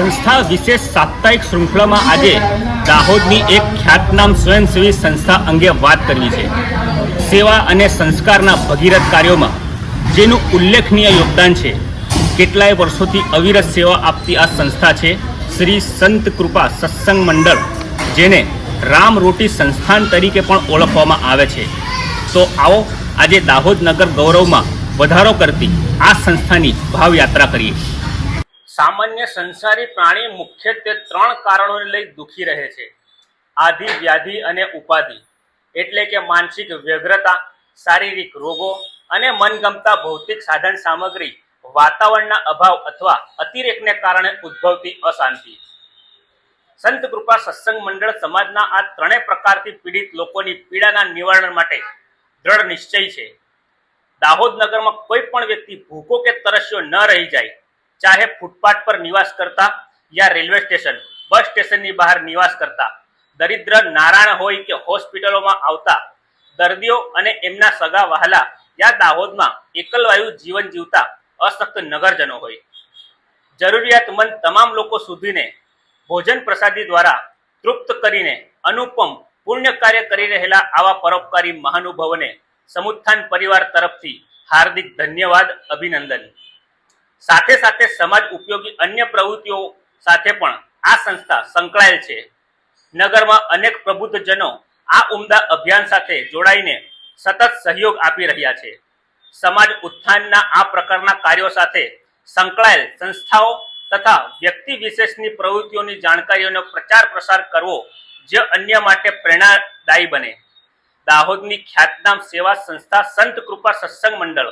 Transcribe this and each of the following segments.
સંસ્થા વિશેષ સાપ્તાહિક શૃંખલામાં આજે દાહોદની એક ખ્યાતનામ સ્વયંસેવી સંસ્થા અંગે વાત કરવી છે. સેવા અને સંસ્કારના ભગીરથ કાર્યોમાં જેનું ઉલ્લેખનીય યોગદાન છે. કેટલાય વર્ષોથી અવિરત સેવા આપતી આ સંસ્થા છે, શ્રી સંત કૃપા સત્સંગ મંડળ, જેને રામ રોટી સંસ્થાન તરીકે પણ ઓળખવામાં આવે છે. તો આવો આજે દાહોદ નગર ગૌરવમાં વધારો કરતી આ સંસ્થાની ભાવયાત્રા કરીએ. સામાન્ય સંસારી પ્રાણી મુખ્યત્વે ત્રણ કારણોને લઈ દુખી રહે છે. આધિ, વ્યાધિ અને ઉપાધિ. એટલે કે માનસિક વ્યગ્રતા, શારીરિક રોગો અને મનગમતા ભૌતિક સાધન સામગ્રી, વાતાવરણના અભાવ અથવા અતિરેકને કારણે ઉદ્ભવતી અશાંતિ. સંત કૃપા સત્સંગ મંડળ સમાજના આ ત્રણેય પ્રકારથી પીડિત લોકોની પીડાના નિવારણ માટે દ્રઢ નિશ્ચય છે. દાહોદ નગરમાં કોઈ પણ વ્યક્તિ ભૂખો કે તરસ્યો ન રહી જાય ચાહે ફૂટપાથ પર નિવાસ કરતા યા રેલવે સ્ટેશન, બસ સ્ટેશનની બહાર નિવાસ કરતા. દરિદ્ર નારાયણ હોય કે હોસ્પિટલોમાં આવતા, દર્દીઓ અને એમના સગા વહાલા યા દાહોદમાં એકલવાયુ જીવન જીવતા અશક્ત નગરજનો હોય. જરૂરિયાતમંદ તમામ લોકો સુધીને ભોજન પ્રસાદી દ્વારા તૃપ્ત કરીને અનુપમ પુણ્ય કાર્ય કરી રહેલા આવા પરોપકારી મહાનુભાવોને સમુત્થાન પરિવાર તરફથી હાર્દિક ધન્યવાદ, અભિનંદન. સાથે સાથે સમાજ ઉપયોગી અન્ય પ્રવૃત્તિઓ સાથે પણ આ સંસ્થા સંકળાયેલ છે. નગરમાં અનેક પ્રબુદ્ધજનો આ ઉમદા અભિયાન સાથે જોડાઈને સતત સહયોગ આપી રહ્યા છે. સમાજ ઉત્થાનના આ પ્રકારના કાર્યો સાથે સંકળાયેલ સંસ્થાઓ તથા વ્યક્તિ વિશેષની પ્રવૃત્તિઓની જાણકારીઓનો પ્રચાર પ્રસાર કરવો જે અન્ય માટે પ્રેરણાદાયી બને. દાહોદની ખ્યાતનામ સેવા સંસ્થા સંત કૃપા સત્સંગ મંડળ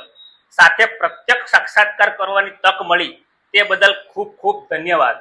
સાથે પ્રત્યક્ષ સાક્ષાત્કાર કરવાની તક મળી તે બદલ ખૂબ ખૂબ ધન્યવાદ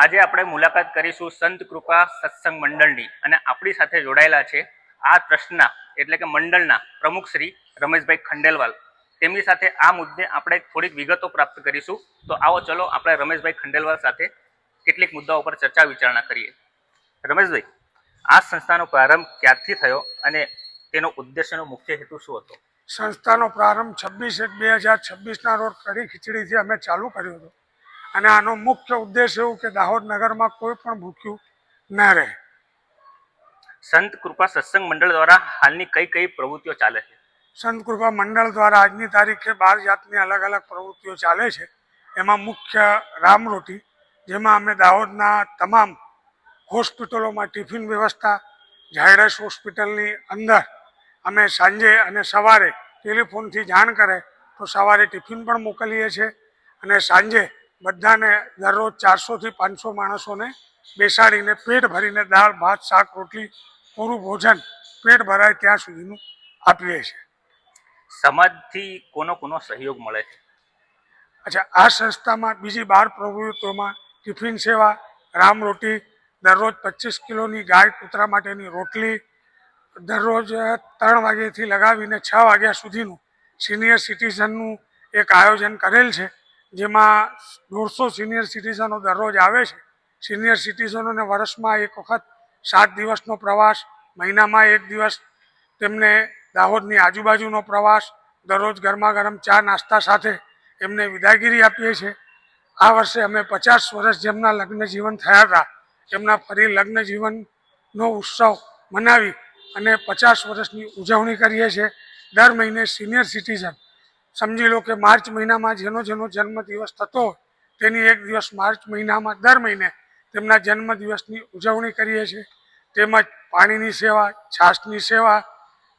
આજે આપણે મુલાકાત કરીશું સંત કૃપા સત્સંગ મંડળની અને આપણી સાથે જોડાયેલા છે આ ટ્રસ્ટના, એટલે કે મંડળના પ્રમુખ શ્રી રમેશભાઈ ખંડેલવાલ. તેમની સાથે આ મુદ્દે આપણે થોડીક વિગતો પ્રાપ્ત કરીશું. તો આવો ચલો આપણે રમેશભાઈ ખંડેલવાલ સાથે કેટલીક મુદ્દાઓ પર ચર્ચા વિચારણા કરીએ. રમેશભાઈ, આ સંસ્થાનો પ્રારંભ ક્યારથી થયો અને તેનો ઉદ્દેશ્યનો મુખ્ય હેતુ શું હતો? સંસ્થાનો પ્રારંભ છવ્વીસ એક બે હજાર છવ્વીસના રોજ કડી ખીચડીથી અમે ચાલુ કર્યો હતો. અને આનો મુખ્ય ઉદ્દેશ એવું કે દાહોદ નગરમાં કોઈ પણ ભૂખ્યું ન રહે. સંત કૃપા સત્સંગ મંડળ દ્વારા હાલની કઈ કઈ પ્રવૃત્તિઓ ચાલે છે? સંત કૃપા મંડળ દ્વારા આજની તારીખે બાર જાતની અલગ અલગ પ્રવૃત્તિઓ ચાલે છે. એમાં મુખ્ય રામરોટી જેમાં અમે દાહોદના તમામ હોસ્પિટલોમાં ટિફિન વ્યવસ્થા ઝાયરસ હોસ્પિટલની અંદર અમે સાંજે અને સવારે ટેલિફોનથી જાણ કરે તો સવારે ટિફિન પણ મોકલીએ છીએ અને સાંજે બધાને દરરોજ ચારસોથી પાંચસો માણસોને બેસાડીને પેટ ભરીને દાળ ભાત શાક રોટલી પૂરું ભોજન પેટ ભરાય ત્યાં સુધીનું આપીએ છીએ. સમાજથી કોનો કોનો સહયોગ મળે છે? અચ્છા આ સંસ્થામાં બીજી બાર પ્રવૃત્તિઓમાં ટિફિન સેવા રામ રોટી દરરોજ પચીસ કિલોની ગાય કૂતરા માટેની રોટલી દરરોજ ત્રણ વાગ્યાથી લગાવીને છ વાગ્યા સુધીનું સિનિયર સિટીઝનનું એક આયોજન કરેલ છે. જેમાં દોઢસો સિનિયર સિટીઝનો દરરોજ આવે છે. સિનિયર સિટીઝનોને વર્ષમાં એક વખત સાત દિવસનો પ્રવાસ, મહિનામાં એક દિવસ, તેમને દાહોદની આજુબાજુનો પ્રવાસ, દરરોજ ગરમા ગરમ ચા નાસ્તા સાથે એમને વિદાયગીરી આપીએ છીએ. આ વર્ષે અમે પચાસ વર્ષ જેમના લગ્ન જીવન થયા હતા, એમના ફરી લગ્ન જીવનનો ઉત્સવ મનાવી અને પચાસ વર્ષની ઉજવણી કરીએ છીએ. દર મહિને સિનિયર સિટીઝન સમજી લો કે માર્ચ મહિનામાં જેનો જેનો જન્મદિવસ થતો તેની એક દિવસ માર્ચ મહિનામાં દર મહિને તેમના જન્મદિવસની ઉજવણી કરીએ છીએ. તેમજ પાણીની સેવા, છાશની સેવા,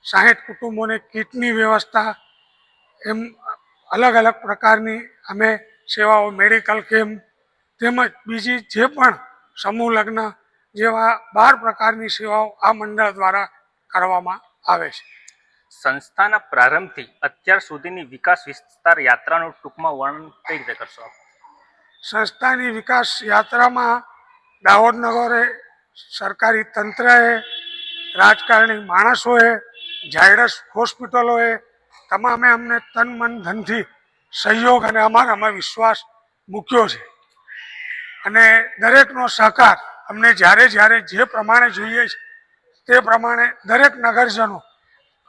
સાહીઠ કુટુંબોને કીટની વ્યવસ્થા, એમ અલગ અલગ પ્રકારની અમે સેવાઓ, મેડિકલ કેમ્પ, તેમજ બીજી જે પણ સમૂહ લગ્ન જેવા બાર પ્રકારની સેવાઓ આ મંડળ દ્વારા કરવામાં આવે છે. સંસ્થાના પ્રારંભથી અત્યાર સુધીની વિકાસ વિસ્તાર યાત્રાનું ટૂંકમાં વર્ણન કઈ રીતે કરશો? સંસ્થાની વિકાસ યાત્રામાં દાહોદ નગરે સરકારી તંત્રએ, રાજકારણી માણસોએ, ઝાયડસ હોસ્પિટલોએ તમામે અમને તન, મન, ધનથી સહયોગ અને અમારામાં વિશ્વાસ મૂક્યો છે અને દરેકનો સહકાર અમને જ્યારે જ્યારે જે પ્રમાણે જોઈએ છે, તે પ્રમાણે દરેક નગરજનો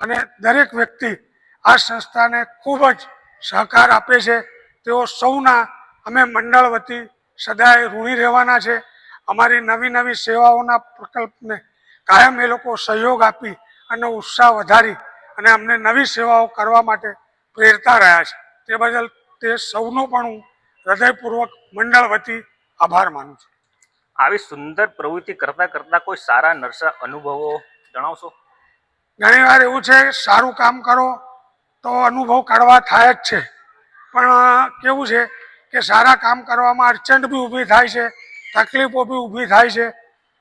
અને દરેક વ્યક્તિ આ સંસ્થાને ખૂબ જ સહકાર આપે છે. તેઓ સૌના અમે મંડળ વતી સદાય ઋણી રહેવાના છે. અમારી નવી નવી સેવાઓના પ્રકલ્પને કાયમ એ લોકો સહયોગ આપી અને ઉત્સાહ વધારી અને અમને નવી સેવાઓ કરવા માટે પ્રેરતા રહ્યા છે. તે બદલ તે સૌનો પણ હું હૃદયપૂર્વક મંડળ વતી આભાર માનું છું. આવી સુંદર પ્રવૃત્તિ કરતા કરતા કોઈ સારા નરસા અનુભવો જણાવશો? ઘણી વાર એવું છે, સારું કામ કરો તો અનુભવ કાઢવા થાય જ છે. પણ કેવું છે કે સારા કામ કરવામાં અડચણ બી ઊભી થાય છે, તકલીફો બી ઊભી થાય છે.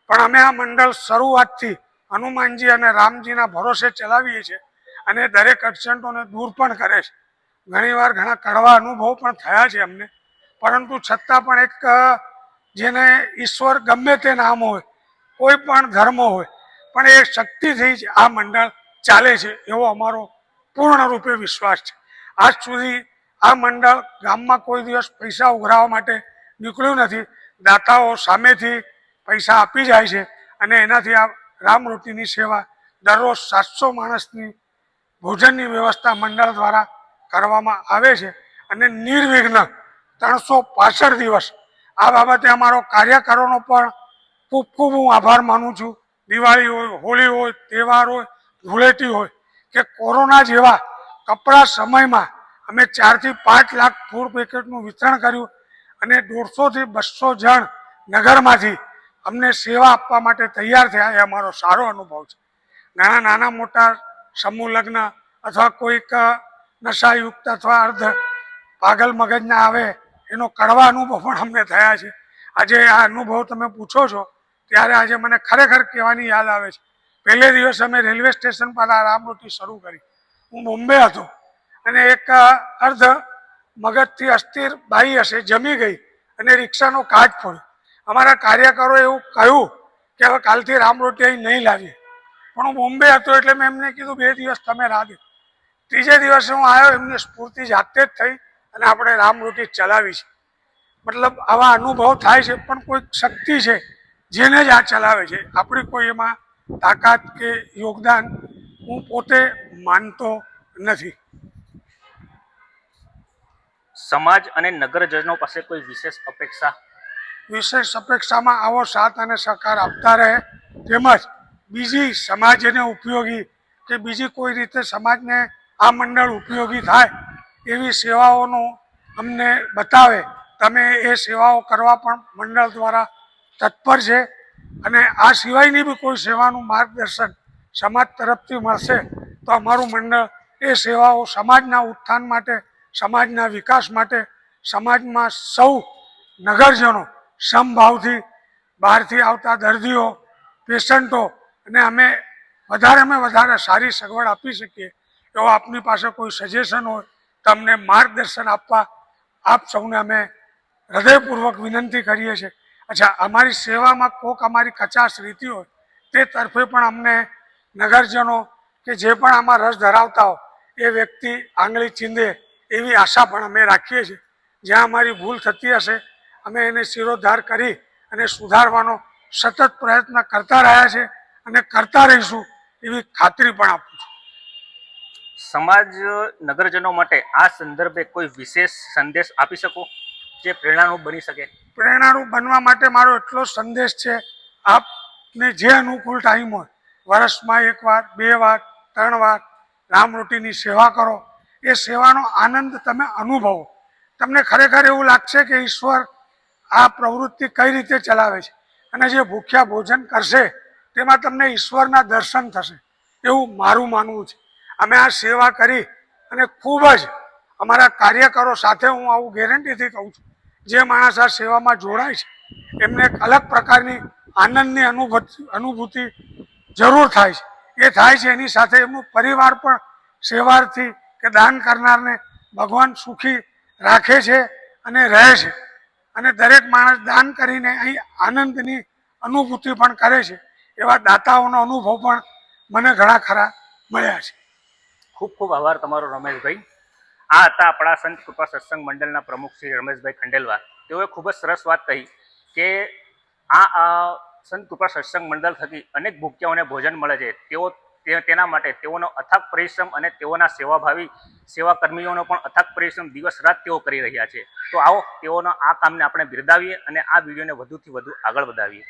પણ અમે આ મંડળ શરૂઆતથી હનુમાનજી અને રામજીના ભરોસે ચલાવીએ છીએ અને દરેક અડચણોને દૂર પણ કરે છે. ઘણીવાર ઘણા કડવા અનુભવ પણ થયા છે અમને. પરંતુ છતાં પણ એક જેને ઈશ્વર ગમે તે નામ હોય, કોઈ પણ ધર્મ હોય પણ એ શક્તિથી જ આ મંડળ ચાલે છે એવો અમારો પૂર્ણ રૂપે વિશ્વાસ છે. આજ સુધી આ મંડળ ગામમાં કોઈ દિવસ પૈસા ઉઘરાવવા માટે નીકળ્યું નથી. દાતાઓ સામેથી પૈસા આપી જાય છે અને એનાથી આ રામરોટીની સેવા દરરોજ સાતસો માણસની ભોજનની વ્યવસ્થા મંડળ દ્વારા કરવામાં આવે છે અને નિર્વિઘ્ન ત્રણસો દિવસ આ બાબતે અમારો કાર્યકરોનો પણ ખૂબ ખૂબ હું આભાર માનું છું. દિવાળી હોય, હોળી હોય, તહેવાર હોય, ધૂળેટી હોય, કે કોરોના જેવા કપરા સમયમાં અમે ચારથી પાંચ લાખ ફૂડ પેકેટનું વિતરણ કર્યું અને દોઢસોથી બસો જણ નગરમાંથી અમને સેવા આપવા માટે તૈયાર થયા. એ અમારો સારો અનુભવ છે. નાના નાના, મોટા સમૂહ લગ્ન અથવા કોઈક નશાયુક્ત અથવા અર્ધ પાગલ મગજના આવે એનો કડવા અનુભવ પણ અમને થયા છે. આજે આ અનુભવ તમે પૂછો છો ત્યારે આજે મને ખરેખર કહેવાની યાદ આવે છે. પહેલે દિવસ અમે રેલવે સ્ટેશન પર આ રામરોટી શરૂ કરી. હું બોમ્બે હતો અને એક અર્ધ મગજથી અસ્થિર બાઈ હશે, જમી ગઈ અને રિક્ષાનો કાચ ફોડ્યો. અમારા કાર્યકરોએ એવું કહ્યું કે હવે કાલથી રામરોટી અહીં નહીં લાવીએ. પણ હું બોમ્બે હતો એટલે મેં એમને કીધું, બે દિવસ તમે રાહ ત્રીજે દિવસે હું આવ્યો, એમને સ્ફૂર્તિ જાતે જ થઈ અને આપણે રામરોટી ચલાવી છે. મતલબ આવા અનુભવ થાય છે, પણ કોઈ શક્તિ છે. જેને જ આ ચલાવે છે. આપણી કોઈ એમાં તાકાત કે યોગદાન હું પોતે માનતો નથી. સમાજ અને નગરજનો પાસે કોઈ વિશેષ અપેક્ષા? વિશેષ અપેક્ષામાં આવો સાથ અને સહકાર આપતા રહે તેમજ બીજી સમાજને ઉપયોગી કે બીજી કોઈ રીતે સમાજને આ મંડળ ઉપયોગી થાય એવી સેવાઓનું અમને બતાવે. તમે એ સેવાઓ કરવા પણ મંડળ દ્વારા તત્પર છે. અને આ સિવાયની બી કોઈ સેવાનું માર્ગદર્શન સમાજ તરફથી મળશે તો અમારું મંડળ એ સેવાઓ સમાજના ઉત્થાન માટે, સમાજના વિકાસ માટે, સમાજમાં સૌ નગરજનો સમભાવથી બહારથી આવતા દર્દીઓ, પેશન્ટો અને અમે વધારેમાં વધારે સારી સગવડ આપી શકીએ એવો આપની પાસે કોઈ સજેશન હોય તમને માર્ગદર્શન આપવા આપ સૌને અમે હૃદયપૂર્વક વિનંતી કરીએ છીએ. અચ્છા, અમારી સેવામાં કોક અમારી કચાશ રીતિ હોય, તે તરફે પણ અમને નગરજનો કે જે પણ આમાં રસ ધરાવતા હોય, એ વ્યક્તિ આંગળી ચીંધે એવી આશા પણ અમે રાખીએ છીએ. જ્યાં અમારી ભૂલ થતી હશે, અમે એને શિરોદ્ધાર કરી અને સુધારવાનો સતત પ્રયત્ન કરતા રહ્યા છે અને કરતા રહીશું એવી ખાતરી પણ આપું છું. સમાજ નગરજનો માટે આ સંદર્ભે કોઈ વિશેષ સંદેશ આપી શકો? જે પ્રેરણારૂપ બની શકે. પ્રેરણારૂપ બનવા માટે મારો એટલો સંદેશ છે, આપને જે અનુકૂળ ટાઈમ હોય, વર્ષમાં એક વાર, બે વાર, ત્રણ વાર રામરોટીની સેવા કરો. એ સેવાનો આનંદ તમે અનુભવો. તમને ખરેખર એવું લાગશે કે ઈશ્વર આ પ્રવૃત્તિ કઈ રીતે ચલાવે છે અને જે ભૂખ્યા ભોજન કરશે, તેમાં તમને ઈશ્વરના દર્શન થશે. એવું મારું માનવું છે. અમે આ સેવા કરી અને ખૂબ જ અમારા કાર્યકરો સાથે હું આવું ગેરંટીથી કહું છું. જે માણસ આ સેવામાં જોડાય છે, એમને એક અલગ પ્રકારની આનંદની અનુભૂતિ અનુભૂતિ જરૂર થાય છે. એ થાય છે એની સાથે એમનું પરિવાર પણ સેવાથી કે દાન કરનારને ભગવાન સુખી રાખે છે અને રહે છે. અને દરેક માણસ દાન કરીને અહીં આનંદની અનુભૂતિ પણ કરે છે. એવા દાતાઓનો અનુભવ પણ મને ઘણા ખરા મળ્યા છે. ખૂબ ખૂબ આભાર તમારો રમેશભાઈ. આ હતા આપણા સંત કૃપા સત્સંગ મંડળના પ્રમુખ શ્રી રમેશભાઈ ખંડેલવા. તેઓએ ખૂબ જ સરસ વાત કહી કે આ સંત કૃપા સત્સંગ મંડળ થકી અનેક ભૂખ્યાઓને ભોજન મળે છે. તેઓ તેના માટે તેઓનો અથાગ પરિશ્રમ અને તેઓના સેવાભાવી સેવા કર્મીઓનો પણ અથાગ પરિશ્રમ દિવસ રાત તેઓ કરી રહ્યા છે. તો આવો તેઓના આ કામને આપણે બિરદાવીએ અને આ વિડીયોને વધુથી વધુ આગળ વધાવીએ.